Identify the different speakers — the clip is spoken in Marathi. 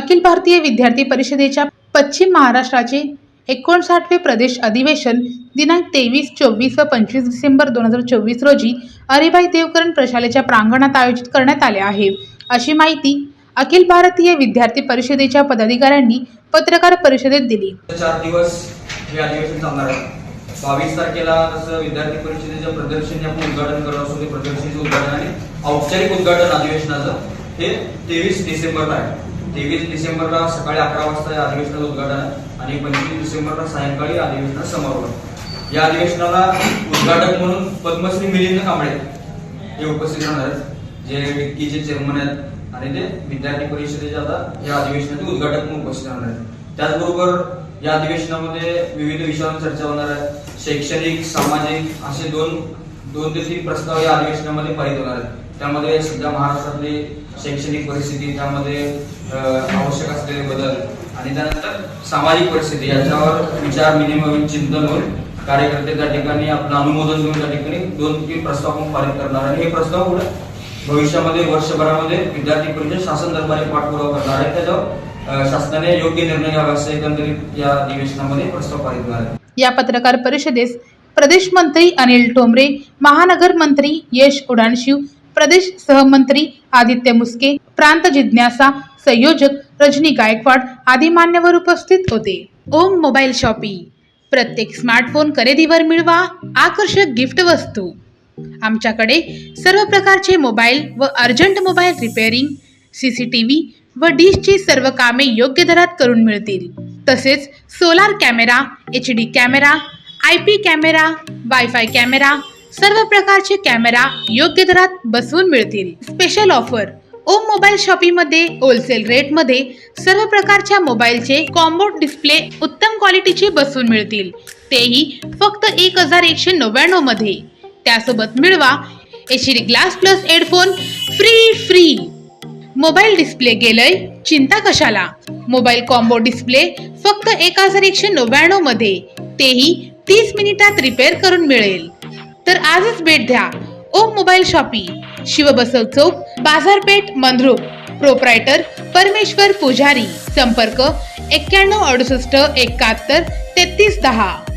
Speaker 1: अखिल भारतीय विद्यार्थी परिषदेच्या पश्चिम महाराष्ट्राचे एकोणसाठवे प्रदेश अधिवेशन दिनांक तेवीस चोवीस व पंचवीस डिसेंबर दोन हजार चोवीस रोजी अरिबाई देवकरण प्रशालेच्या प्रांगणात आयोजित करण्यात आले आहे. अशी माहिती अखिल भारतीय विद्यार्थी परिषदेच्या पदाधिकाऱ्यांनी पत्रकार परिषदेत दिली.
Speaker 2: चार दिवस हे अधिवेशन चालणार आहे. बावीस तारखेला जसं विद्यार्थी परिषदेच्या प्रदर्शनी आपण उद्घाटन करणार असून ते प्रदर्शनीचं उद्घाटन आणि औपचारिक उद्घाटन अधिवेशनाचं हे तेवीस डिसेंबरला आहे. तेवीस डिसेंबरला सकाळी अकरा वाजता या अधिवेशनाचं उद्घाटन आणि पंचवीस डिसेंबरला सायंकाळी अधिवेशनात समारोप. या अधिवेशनाला उद्घाटक म्हणून पद्मश्री मिलिंद कांबळे हे उपस्थित राहणार आहेत. जे विक्कीचे चेअरमन आहेत आणि ते विद्यार्थी परिषदेचे आता या अधिवेशनाचे उद्घाटक म्हणून उपस्थित राहणार आहेत. त्याचबरोबर या अधिवेशनामध्ये विविध विषयांवर चर्चा होणार आहे. शैक्षणिक सामाजिक असे दोन दोन ते तीन प्रस्ताव या अधिवेशनामध्ये पारित होणार आहेत. त्यामध्ये सध्या महाराष्ट्रातली शैक्षणिक परिस्थिती त्यामध्ये आवश्यक असलेले बदल आणि त्यानंतर सामाजिक परिस्थिती याच्यावर विचार विनिमय चिंतन होऊन कार्यकर्ते त्या ठिकाणी आपलं अनुमोदन देऊन त्या ठिकाणी दोन तीन प्रस्ताव आपण पारित करणार आणि हे प्रस्ताव पुढे भविष्यामध्ये वर्षभरामध्ये विद्यार्थी परिषद शासन दरबारी पाठपुरावा करणार आहे. त्याच्यावर शासनाने योग्य निर्णय घ्यावा असं एकंदरीत या अधिवेशनामध्ये प्रस्ताव पारित होणार आहे
Speaker 1: या पत्रकार परिषदेस प्रदेश मंत्री अनिल ठोंबरे महानगर मंत्री यश उडाणशिव प्रदेश सहमंत्री आदित्य मुस्के प्रांत जिज्ञासा संयोजक रजनी गायकवाड आदी मान्यवर उपस्थित होते. Om mobile shoppy. प्रत्येक स्मार्टफोन खरेदीवर मिळवा आकर्षक गिफ्ट वस्तू. आमच्याकडे सर्व प्रकारचे मोबाईल व urgent mobile repairing C C T V व डिशची सर्व कामे योग्य दरात करून मिळतील. तसेच solar camera H D camera I P camera WiFi camera सर्व प्रकारचे कॅमेरा योग्य दरात बसवून मिळतील. स्पेशल ऑफर ओम मोबाईल शॉपीमध्ये होलसेल रेटमध्ये सर्व प्रकारच्या मोबाईलचे कॉम्बो डिस्प्ले उत्तम क्वालिटीचे बसवून मिळतील. तेही फक्त एक हजार एकशे नव्याण्णवमध्ये. त्यासोबत मिळवा H glass plus headphone free free mobile display गेलय चिंता कशाला? मोबाईल कॉम्बो डिस्प्ले फक्त एक हजार एकशे नव्याण्णवमध्ये. तेही तीस मिनिटात रिपेअर करून मिळेल. तर आजच भेट द्या. ओम मोबाईल शॉपी. शिवबसव चौक बाजारपेठ मंद्रुप प्रोप्रायटर परमेश्वर पुजारी. संपर्क एक्क्याण्णव अडुसष्ट एकाहत्तर तेहतीस दहा.